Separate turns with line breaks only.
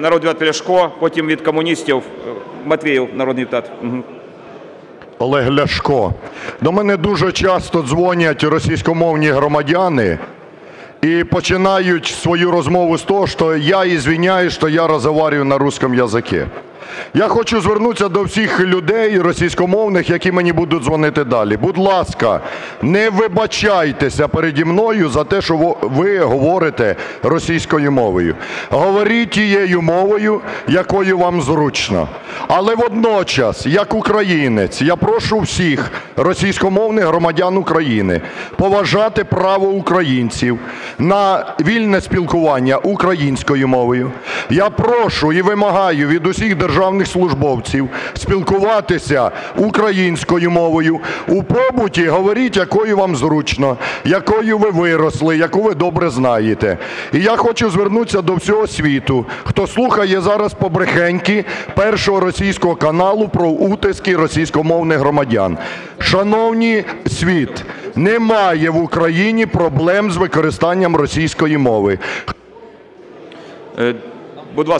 народний депутат Ляшко, потім від комуністів е, Матвіїв, народний депутат. Мгм.
Олег Ляшко. До мене дуже часто дзвонять російськомовні громадяни і починають свою розмову з того, що я ізвиняюсь, що я розговорюю на русском язике. Я хочу звернутися до всіх людей російськомовних, які мені будуть дзвонити далі. Будь ласка, не вибачайтеся переді мною за те, що ви говорите російською мовою. Говоріть тією мовою, якою вам зручно. Але водночас, як українець, я прошу всіх російськомовних громадян України поважати право українців на вільне спілкування українською мовою. Я прошу і вимагаю від усіх державних службовців спілкуватися українською мовою. У побуті говоріть, якою вам зручно, якою ви виросли, яку ви добре знаєте. І я хочу звернутися до всього світу, хто слухає зараз побрехеньки першого російського каналу про утиски російськомовних громадян. Шановні світ, немає в Україні проблем з використанням російської мови.
Е, Будь ласка.